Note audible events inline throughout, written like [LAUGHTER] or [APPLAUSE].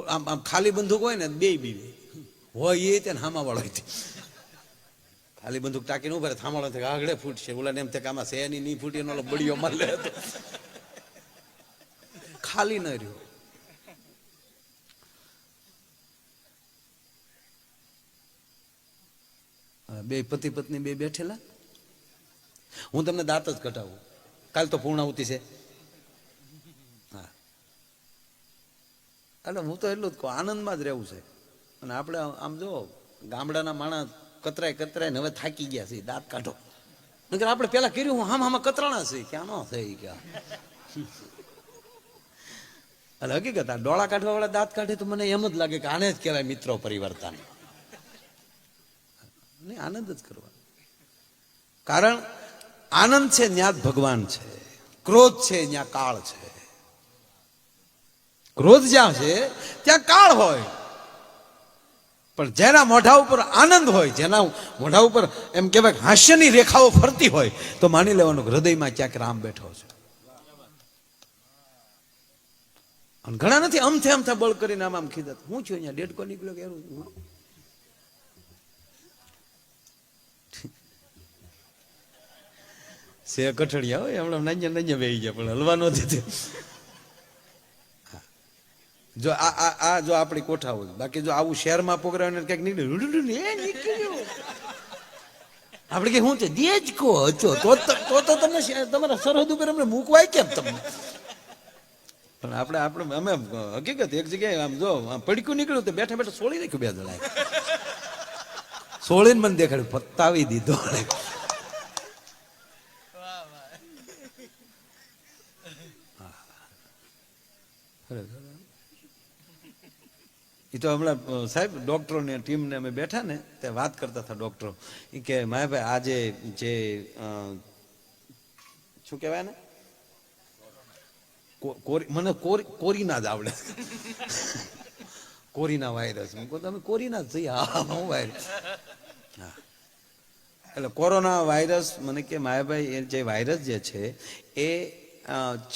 આમ આમ ખાલી બંદૂક હોય ને બે બીવી હોય એ તેને હામા વાળો ખાલી બંદૂક ટાકીને ઊભા થાંભલો થાય આગળ ફૂટશે. ઓલા એમ થાય આમાં શેની નહીં ફૂટી એનો બળીઓ મળે ખાલી ન રહ્યો. બે પતિ પત્ની બે બેઠેલા. હું તમને દાંત જ કટાવું કાલ તો પૂર્ણાવતી છે. એટલે હું તો એટલું જ કહું, આનંદમાં જ રહેવું છે. અને આપણે આમ જો ગામડાના માણસ કતરાય કતરાય ને હવે થાકી ગયા છે, દાંત કાઢો. નકર આપણે પેલા કર્યું હું, હામ આમાં કતરાણા છે, ક્યાં નો થઈ ગયા. એટલે હકીકત, આ ડોળા કાઢવા વાળા દાંત કાઢે તો મને એમ જ લાગે કે આને જ કહેવાય મિત્રો પરિવર્તન. ને આનંદ જ કરવાનો. કારણ આનંદ છે જ ભગવાન છે. ક્રોધ છે ત્યાં કાળ છે. ક્રોધ જ્યાં છે, ત્યાં કાળ હોય. પણ જેના મોઢા ઉપર આનંદ હોય, જેના મોઢા ઉપર એમ કહેવાય હાસ્યની રેખાઓ ફરતી હોય, તો માની લેવાનું હૃદયમાં ક્યાંક રામ બેઠો છે. અને ઘણા નથી અમથે અમથે બળ કરીને આમ આમ ખીધા હું છું અહીંયા? ડેડકો નીકળ્યો કે સે [LAUGHS] કઠડિયા હોય હમણાં નાન્ય નાન્ય બેહી ગયા, પણ હલવાનો નથી જો આ આ આ જો આપણી કોઠા હોય બાકી જો આવું શહેરમાં પોગરાને કંઈક નીકળ્યું એ નીકળ્યું આપણે કે શું છે? દેજ કો હતો તો તો- તમને તમારા સરહદ ઉપર અમને મૂકવાય કેમ તમને? પણ આપણે આપણે, અમે હકીકત એક જગ્યાએ આમ જો, આમ પડક્યું નીકળ્યું તો બેઠા બેઠા સોળી નાખ્યું બે જણાએ. સોળીને મને દેખાડ્યું પત્તાવી દીધો. એ તો હમણાં સાહેબ, ડૉક્ટરોની ટીમને અમે બેઠા ને તે વાત કરતા હતા ડૉક્ટરો. એ કે, માયાભાઈ આજે જે શું કહેવાય ને કોરી, મને કોરી, કોરીના જ આવડે. કોરીના વાયરસ હું કહું તમે કોરીના જ થઈ હા, હું વાયરસ હા. એટલે કોરોના વાયરસ મને કે, માયાભાઈ, એ જે વાયરસ જે છે, એ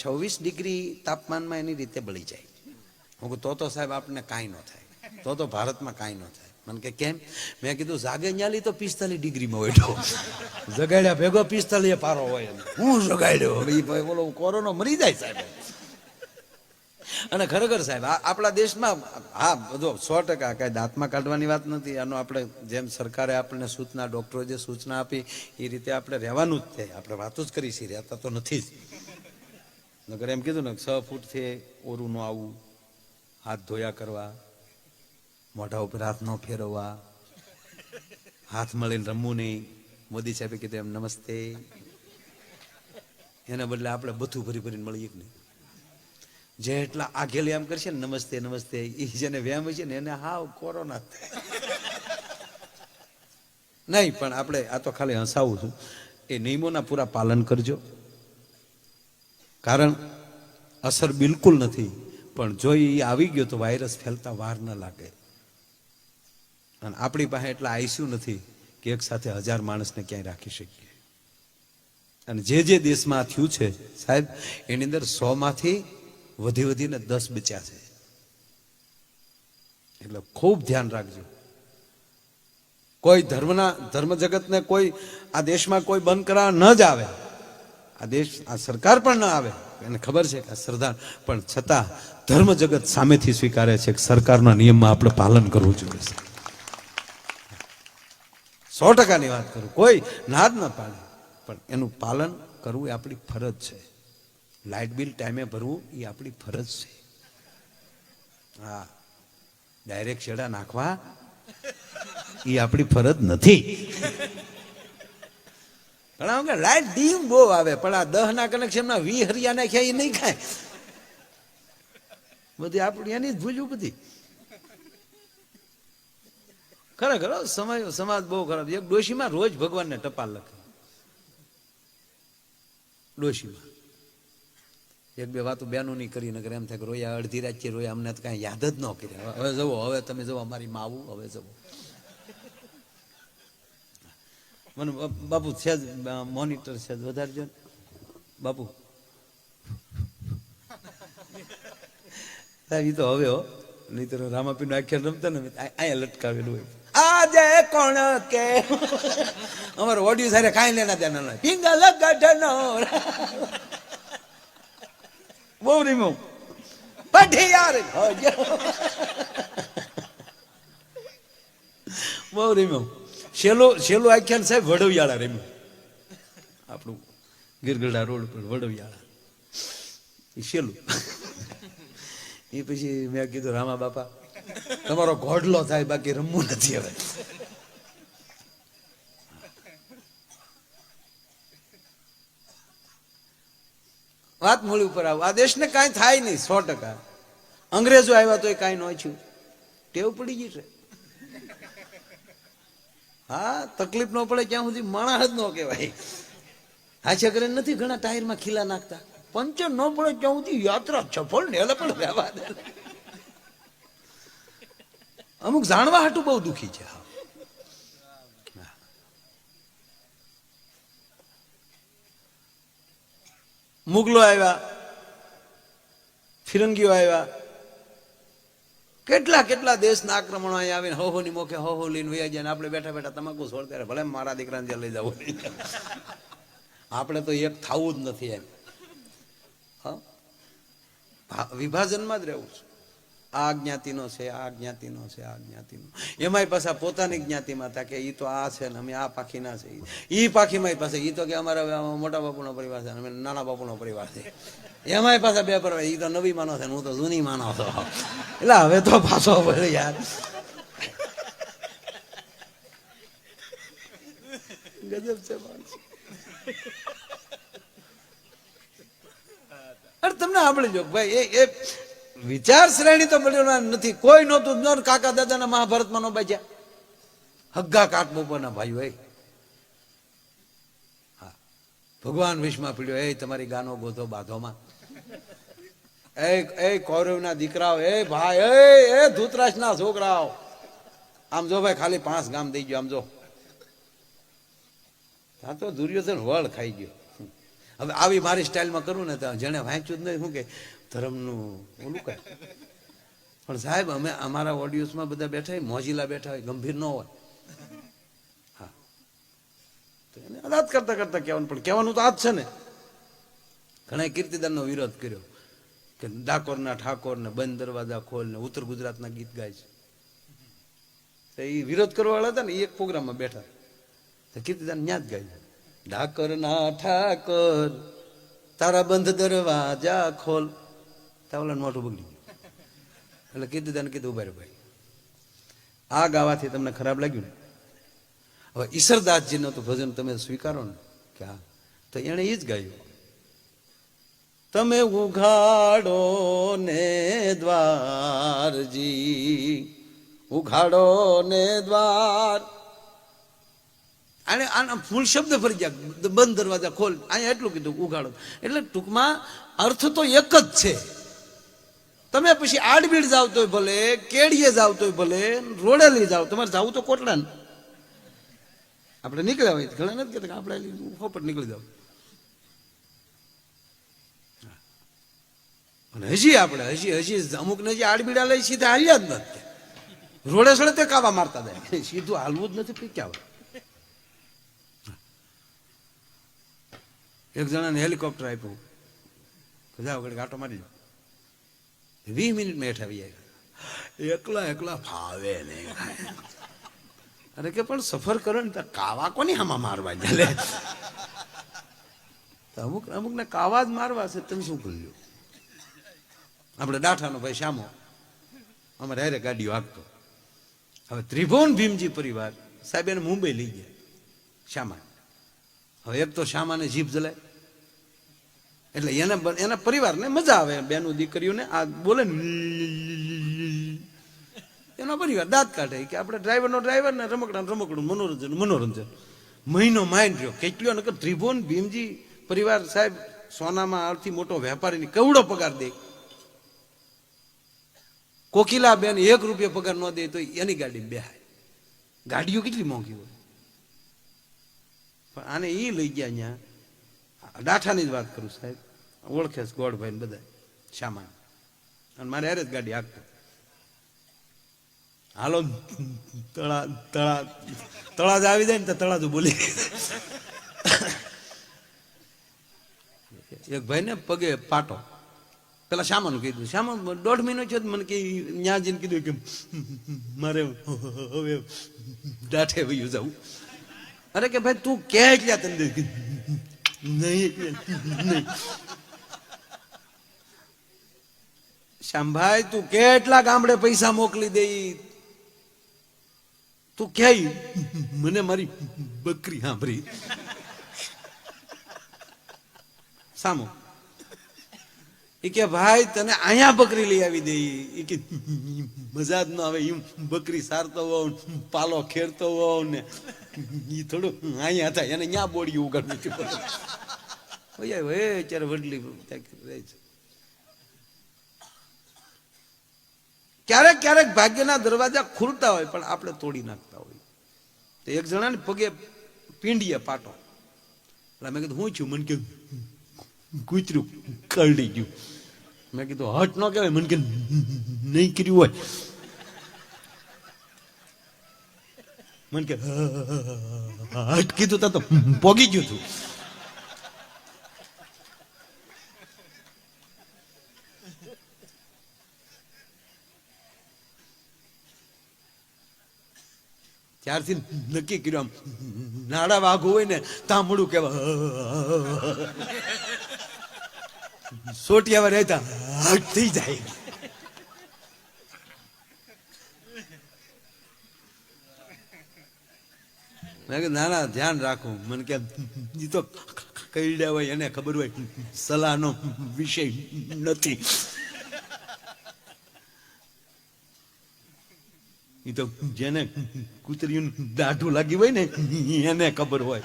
છવ્વીસ ડિગ્રી તાપમાનમાં એની રીતે બળી જાય. હું કહું તો તો સાહેબ આપણને કાંઈ ન થાય. તો તો ભારતમાં કાંઈ ન થાય. મને કે, કેમ? મેં કીધું, જાગે ન્યાલી તો પિસ્તાલીસ ડિગ્રીમાં બેઠો જગાડ્યા ભેગો પિસ્તાલીસ પારો હોય હું જગાડ્યો? હવે ભાઈ બોલો કોરોનો મરી જાય સાહેબ. અને ખરેખર સાહેબ આપણા દેશમાં, હા, બધો સો ટકા કાંઈ દાંતમાં કાઢવાની વાત નથી. આનો આપણે જેમ સરકારે આપણને સૂચના ડૉક્ટરો જે સૂચના આપી એ રીતે આપણે રહેવાનું જ છે. આપણે વાતો જ કરી છીએ, રહેતા તો નથી જ. નગર એમ કીધું ને, છ ફૂટથી ઓરું ન આવવું હાથ ધોયા કરવા. મોઢા ઉપર હાથ ન ફેરવવા. હાથ મળીને રમવું નહીં. મોદી સાહેબે કીધું એમ, નમસ્તે. એના બદલે આપણે બધું ભરી ભરીને મળીએ કે નહીં? જેટલા આગેલી આમ કરશે ને, નમસ્તે નમસ્તે. એ જેને વ્યામ છે ને, એને હાવ કોરોના નહીં, પણ આપણે આ તો ખાલી હસાવું છું. એ નિયમોના પૂરા પાલન કરજો. કારણ અસર બિલકુલ નથી. પણ જો એ આવી ગયો તો વાયરસ ફેલતા વાર ન લાગે. અને આપણી પાસે એટલા આઈસ્યુ નથી કે એક સાથે હજાર માણસને ક્યાંય રાખી શકીએ. અને જે જે દેશમાં થયું છે, સાહેબ, એની અંદર સો માંથી વધી વધીને દસ બચ્યા છે. એટલે ખૂબ ધ્યાન રાખજો. કોઈ ધર્મના, ધર્મ જગતને કોઈ, આ દેશમાં કોઈ બંધ કરાવવા ન જ આવે. આ દેશ, આ સરકાર પણ ન આવે. એને ખબર છે કે આ સરદાર, પણ છતાં ધર્મ જગત સામેથી સ્વીકારે છે કે સરકારના નિયમમાં આપણે પાલન કરવું જોઈએ સો ટકાની વાત કરું. કોઈ ના જ ન પાડે. પણ એનું પાલન કરવું એ આપણી ફરજ છે. લાઇટ બિલ ટાઈમે ભરવું એ આપણી ફરજ છે. હા. ડાયરેક્ટ છેડા નાખવા એ આપણી ફરજ નથી. પણ કે ડીમ બહુ આવે, પણ આ દહ ના કનેક્શન ના વી હરિયા નાખ્યા એ નહીં ખાય. બધી આપણી એની જ ભૂલ્યું બધી ખરેખર સમય સમાજ બહુ ખરાબ. એક ડોશીમાં રોજ ભગવાનને ટપાલ લખે. ડોશીમાં. એક બે વાતો બેનું નહીં કરી નગર એમ થાય કે રોયા અડધી રાત રોયા, અમને તો કાંઈ યાદ જ ન કર્યા હવે જવો હવે તમે જવો અમારી માં આવું, હવે જવો મને બાપુ છે જ મોનિટર છે જ, વધારજો બાપુ. એ તો હવે, હો. નહીં તો રામાપીનું આખ્યાન રમતા ને અહીંયા લટકાવેલું હોય. કોણ કે? અમારો ઓડિયો સારે કાંઈ લેના દેના ના પિંગલ ગઢનો. બહુ રીમો. પઠિયાર. બહુ રીમો. શેલો શેલો આખ્યાન સાહેબ વડવિયાળા રેમ્યું આપણું ગીરગઢા રોડ પર વડવિયાળા એ શેલું એ પછી મેં કીધું, રામા બાપા, તમારો ઘોડલો થાય, બાકી રમવું નથી હવે. વાત મૂળ ઉપર આવું. આ દેશને કાંઈ થાય નહીં, સો ટકા. અંગ્રેજો આવ્યા તો એ કાંઈ ન ટેવ પડી ગઈ છે. હા, તકલીફ ન પડે ક્યાં સુધી માણસ જ ન કહેવાય. હાચા કરે નથી ઘણા ટાયરમાં ખીલા નાખતા. પંચર ન પડે ક્યાં સુધી યાત્રા સફળ ને પણ રહેવા દે. અમુક જાણવા હાટું બહુ દુખી છે. મુગલો આવ્યા, ફિરંગીઓ આવ્યા. કેટલા કેટલા દેશના આક્રમણો અહીંયા આવીને હો હો મોખે હોહો લઈને વૈયા જાય આપણે બેઠા બેઠા તમાકુ છોડ ત્યારે ભલે મારા દીકરાને ત્યાં લઈ જવું આપણે તો એક થવું જ નથી એમ. હા? વિભાજનમાં જ રહેવું છે. આ જ્ઞાતિનો છે આ જ્ઞાતિનો છે આ જ્ઞાતિનો એમાંય પાછા પોતાની જ્ઞાતિમાં હતા કે એ તો આ છે ને અમે આ પાખીના છે એ પાખીમાં પાસે એ તો કે અમારા મોટા બાપુનો પરિવાર છે અમે નાના બાપુનો પરિવાર છે. એમાંય પાછા બે પરિવાર એ તો નવી માનો છે હું તો જૂની માનો છો. એટલે હવે તો પાછો પડે યાર. ગજબ છે અરે તમને આપણે જો ભાઈ એ વિચાર શ્રેણી તો નથી. કોઈ નહોતું. ન કાકા દાદાના મહાભારતમાં નો બચ્યા હગ્ગા કાટ બપોરના ભાઈ હોય હા. ભગવાન વિષમાં પીડ્યો, એ, તમારી ગાનો ગોધો બાધોમાં. એ એ, કૌરવના દીકરાઓ, એ ભાઈ, એ એ ધૂતરાજના છોકરાઓ. આમ જો ભાઈ, ખાલી પાંચ ગામ દઈ ગયો, આમ જો. હા તો દુર્યોધન વળ ખાઈ ગયો. હવે આવી મારી સ્ટાઇલમાં કરું ને તો જેને વાંચ્યું જ નહીં, શું કે? ધર્મનું ઓલું કહે પણ સાહેબ, અમે અમારા ઓડિયન્સમાં બધા બેઠા હોય, મોજીલા બેઠા હોય, ગંભીર ન હોય. હા. તો એને અદાત કરતા કરતા કહેવાનું, પણ કહેવાનું તો આ જ છે ને. ઘણા કીર્તિદાનનો વિરોધ કર્યો કે ડાકોરના ઠાકોરને બંધ દરવાજા ખોલ ને ઉત્તર ગુજરાતના ગીત ગાય છે. તો એ વિરોધ કરવા વાળા હતા ને, એ એક પ્રોગ્રામમાં બેઠા. તો કીર્તિદાન ન્યા જ ગાય ડાકર ના ઠાકર, તારા બંધ દરવાજા ખોલ. તાવલાનું મોઢું બગડી ગયું. એટલે કીધું તને, કીધું ઊભા ભાઈ. આ ગાવાથી તમને ખરાબ લાગ્યું ને? હવે ઈશ્વરદાસજીનું તો ભજન તમે સ્વીકારો ને? કે હા તો એણે એ જ ગાયું. તમે ઉઘાડો ને દ્વારજી, ઉઘાડો ને દ્વાર. અને આના ફૂલ શબ્દ ફરી ગયા. બંધ દરવાજા ખોલ. અહીંયા એટલું કીધું, ઉઘાડો. એટલે ટૂંકમાં અર્થ તો એક જ છે. તમે પછી આડબીડ જાવ તોય ભલે, કેડીએ જાવ તોય ભલે રોડે લઈ જાવ. તમારે જવું તો કોટડા આપણે નીકળ્યા હોય ઘણા નથી કહેતા આપણે ખોપટ નીકળી જાવ. અને હજી આપણે, હજી હજી અમુક ને જે આડબીડા લઈ સીધા હાલ્યા જ નથી. રોડે સડે તે કાવા મારતા જાય. સીધું હાલવું જ નથી પીક્યા એક જણાને હેલિકોપ્ટર આપ્યું. જાઓ ઘડી ગાંટો મારી જાઓ વીસ મિનિટમાં હેઠ આવી જાય. એકલા એકલા ફાવે નહીં. અરે કે પણ સફર કરો ને તો કાવા કોની હામાં મારવા ચાલે? અમુક અમુક ને કાવા જ મારવા છે તમે શું કર્યું આપણે ડાઠાનો ભાઈ શ્યામો અમારે હારે ગાડીઓ હાંકતો. હવે ત્રિભુવન ભીમજી પરિવાર સાહેબ એને મુંબઈ લઈ ગયા શ્યામા હવે એક તો શ્યામાને જીભ જલાય. એટલે એના એના પરિવારને મજા આવે બેનું દીકરીઓને. આ બોલે એનો પરિવાર દાંત કાઢે કે આપણે ડ્રાઈવરનો ડ્રાઈવર ને રમકડા રમકડું, મનોરંજન મનોરંજન. મહિનો માઇન્ડ રહ્યો. કેટલો નકર ત્રિભુવન, ભીમજી, પરિવાર સાહેબ, સોનામાં સૌથી મોટો વેપારીની કવડો પગાર દે? કોકિલા બેન એક રૂપિયા પગાર ન દે તો એની ગાડી બેહાય. ગાડીઓ કેટલી મોંઘી હોય? પણ આને એ લઈ ગયા અહીંયા. ડાઠાની જ વાત કરું સાહેબ. ઓળખે છે ગોળભાઈ ને બધા શામાન અને મારે યારે જ ગાડી હાકતો. હાલો, તળા તળા, તળાજ આવી જાય ને તો તળાજુ બોલી. એક ભાઈ ને પગે પાટો. પેલા શામાનું કીધું. શ્યામા, દોઢ મહિનો છે મને કે ત્યાં જઈને કીધું કે, મારે હવે દાઠે વયું જવું અરે કે ભાઈ, તું કે એટલે તને નહીં નહીં. શ્યામભાઈ તું કેટલા ગામડે પૈસા મોકલી દે તું કે મને મારી બકરી સાંભળી. સામો. એ કે, ભાઈ, તને અહીંયા બકરી લઈ આવી દે એ કે મજા જ ન આવે એમ બકરી સારતો હોવ પાલો ખેરતો હોવ ને. એ થોડું અહીંયા થાય, એને ત્યાં બોડી ઉગાડવી હવે અત્યારે વડલી રહે છે. ક્યારેક ક્યારેક ભાગ્યના દરવાજા ખુલતા હોય, પણ આપણે તોડી નાખતા હોય. તો એક જણાને પગે પીંડીએ પાટો. એટલે મેં કીધું, હું છું? મને કે કૂતરું કરડી ગયું. મેં કીધું, હટ ન કહેવાય. મને કે, નહીં કર્યું હોય. મને કે, હટ કીધું તા પોગી ગયું તું. ત્યારથી નક્કી કર્યું આમ, નાડા વાઘું હોય ને, તાંબડું કેવા સોટિયાવા રહેતા થઈ જાય. મેં ધ્યાન રાખું. મને કે, ઈ તો કઈડ્યા હોય, એને ખબર હોય, સલાહનો વિષય નથી. એ તો જેને કૂતરીયું દાઢું લાગી હોય ને, એને ખબર હોય.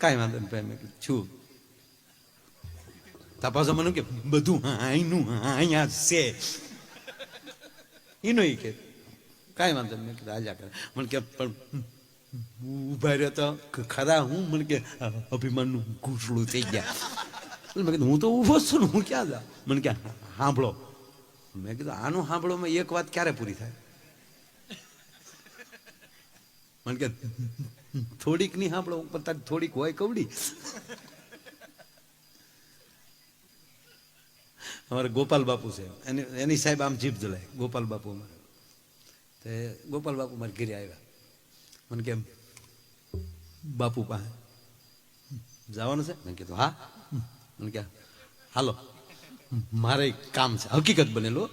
કાંઈ વાંધો નહીં મેં કીધું, છું. તપાસો મને કે, બધું અહીંનું અહીંયા છે. એનો એ કે, કાંઈ વાંધો નહીં. મેં કીધું કરે. મને કે, પણ ઊભા રહ્યો તો ખરા હું? મને કે, અભિમાનનું ઘૂંસડું થઈ ગયા. મેં કીધું, હું તો ઊભો છું હું ક્યાં જા મને કે સાંભળો. મેં કીધું, આનું સાંભળોમાં એક વાત ક્યારે પૂરી થાય? મને કે, થોડીક નહીં સાંભળો પણ તારી થોડીક હોય કવડી. અમારે ગોપાલ બાપુ છે. એની એની સાહેબ આમ જીભ જલાય, ગોપાલ બાપુ અમારે. તે ગોપાલ બાપુ મારે ઘેરે આવ્યા. મને કેમ બાપુ પાસે. જવાનું છે? મેં કીધું, હા. મને કે, હાલો. મારે કામ છે. હકીકત બનેલો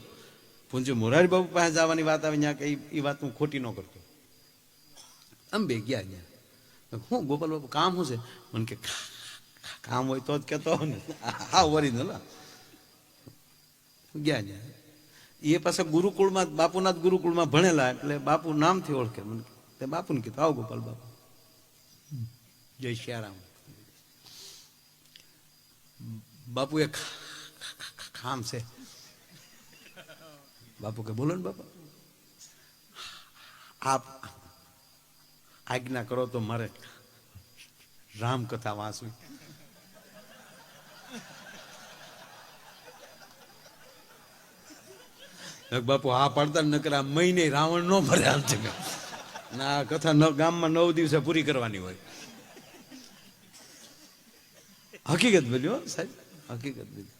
પૂંજુ મોરારી બાપુ પાસે જવાની વાત આવે ત્યાં કે એ વાત હું ખોટી ન કરતો. આમ બે ગયા ત્યાં હું ગોપાલ બાપુ, કામ શું છે? મને કે કામ હોય તો જ કહેતો ને. [LAUGHS] હા, ઓરિજિનલ ગયા ત્યાં એ પાછા ગુરુકુળમાં, બાપુનાથ ગુરુકુળમાં ભણેલા, એટલે બાપુ નામથી ઓળખે. મને તે બાપુને કીધું, આવો ગોપાલ બાપુ. જય શ્યારામ. બાપુ એ ખામ છે. બાપુ કે, બોલો ને બાપા. આપ આજ્ઞા કરો તો મારે રામકથા વાંચવી. બાપુ હા પાડતા નકરા આ મહિને રાવણ નો ભરે છે ના, આ કથા ગામમાં નવ દિવસે પૂરી કરવાની હોય. હકીકત બોલી હો સાહેબ, હકીકત બોલી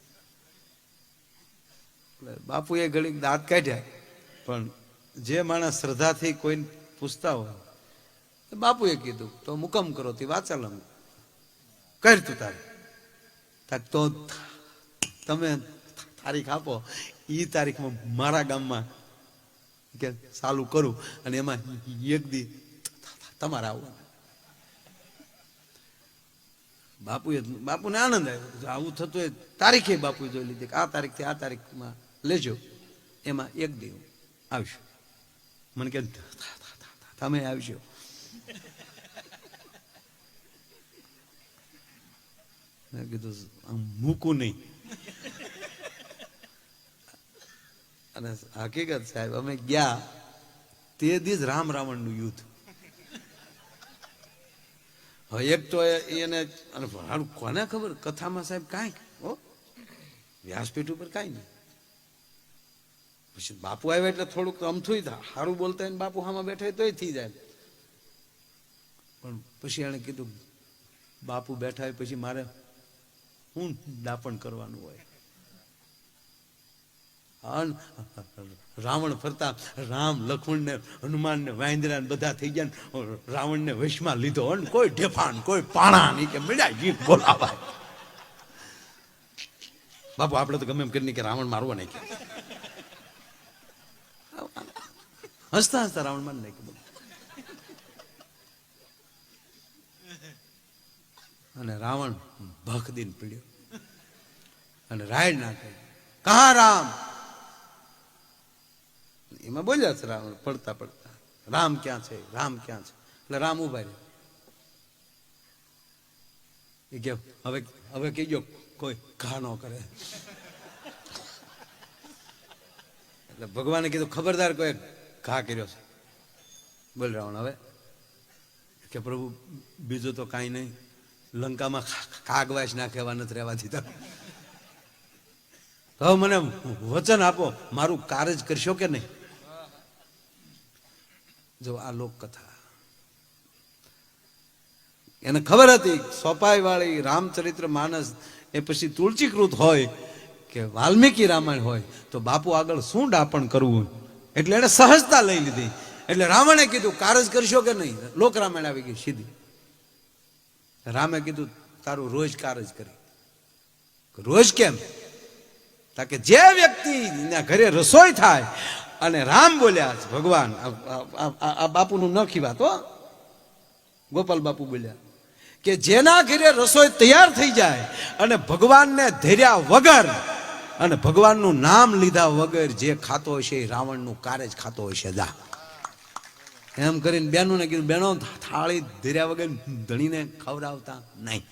એટલે બાપુએ ઘડીક દાંત કાઢ્યા, પણ જે માણસ શ્રદ્ધાથી કોઈ પૂછતા હોય બાપુએ કીધું, તો મુકમ કરો, તે વાચાલમ કર તું તારે. તો તમે તારીખ આપો. એ તારીખમાં મારા ગામમાં કે ચાલુ કરું અને એમાં એક દી તમારે આવવાનું. બાપુએ, બાપુને આનંદ આવ્યો. આવું થતું હોય, તારીખે બાપુએ જોઈ લીધી કે આ તારીખથી આ તારીખમાં લેજો. એમાં એક દી આવશો. મને કે તમે આવશો મેં કીધું મૂકું નહીં અને હકીકત સાહેબ અમે ગયા તે દી જ રામ રાવણનું યુદ્ધ હવે એક તો એને અને કોને ખબર કથામાં સાહેબ કાંઈક હો વ્યાસપીઠ ઉપર કાંઈ નહીં પછી બાપુ આવ્યા એટલે થોડુંક અમથું સારું બોલતા બાપુ હામાં બેઠા તોય થઈ જાય પણ પછી એણે કીધું, બાપુ બેઠા હોય પછી મારે હું દાપણ કરવાનું હોય. રાવણ ફરતા રામ લક્ષ્મણ ને હનુમાન ને વાંદરા ને બધા થઈ ગયા રાવણ ને વૈશમાં લીધો અને કોઈ ઢેફાણ, કોઈ પાણા નહીં કે મેળા ગીત બોલાવાય. બાપુ, આપણે તો ગમે એમ કરીને કે રાવણ મારવા નહીં હસતા હસતા રાવણ માર નહીં કે બોલો. અને રાવણ ભખ દિન પીડ્યો. અને રાયડ નાખે કહા રામ? એમાં બોલ્યા છે રાવણ, પડતા પડતા, રામ ક્યાં છે? રામ ક્યાં છે? એટલે રામ ઊભા રહ્યા. એ કે, હવે હવે કહેજો, કોઈ ઘા ન કરે. એટલે ભગવાને કીધું, ખબરદાર કોઈ ઘા કર્યો છે. બોલ રાવણ, હવે. કે, પ્રભુ, બીજું તો કાંઈ નહીં. લંકામાં કાગવાસ નાખેવા નથી રહેવા દીધા હવે મને વચન આપો, મારું કાર્ય કરશો કે નહીં? જો આ લોક કથા એને ખબર હતી સોપાઈ વાળી રામચરિત્ર માનસ એ પછી તુલસીકૃત હોય કે વાલ્મીકી રામાયણ હોય, તો બાપુ આગળ શું ડાપણ કરવું? એટલે એને સહજતા લઈ લીધી. એટલે રાવણે કીધું, કારજ કરશો કે નહીં? લોક રામાયણ આવી ગઈ સીધી. રામે કીધું, તારું રોજ કારજ કરી. રોજ કેમ? તાકે જે વ્યક્તિ ઘરે રસોઈ થાય અને રામ બોલ્યા ભગવાન, આ- બાપુનું નખી વાત હો. ગોપાલ બાપુ બોલ્યા, કે જેના ઘરે રસોઈ તૈયાર થઈ જાય અને ભગવાનને ધૈર્યા વગર અને ભગવાનનું નામ લીધા વગર જે ખાતો હશે એ રાવણનું જ ખાતો હશે, જા. એમ કરીને બેનોને કીધું બેનો થાળી ધર્યા વગર ધણીને ખવડાવતા નહીં.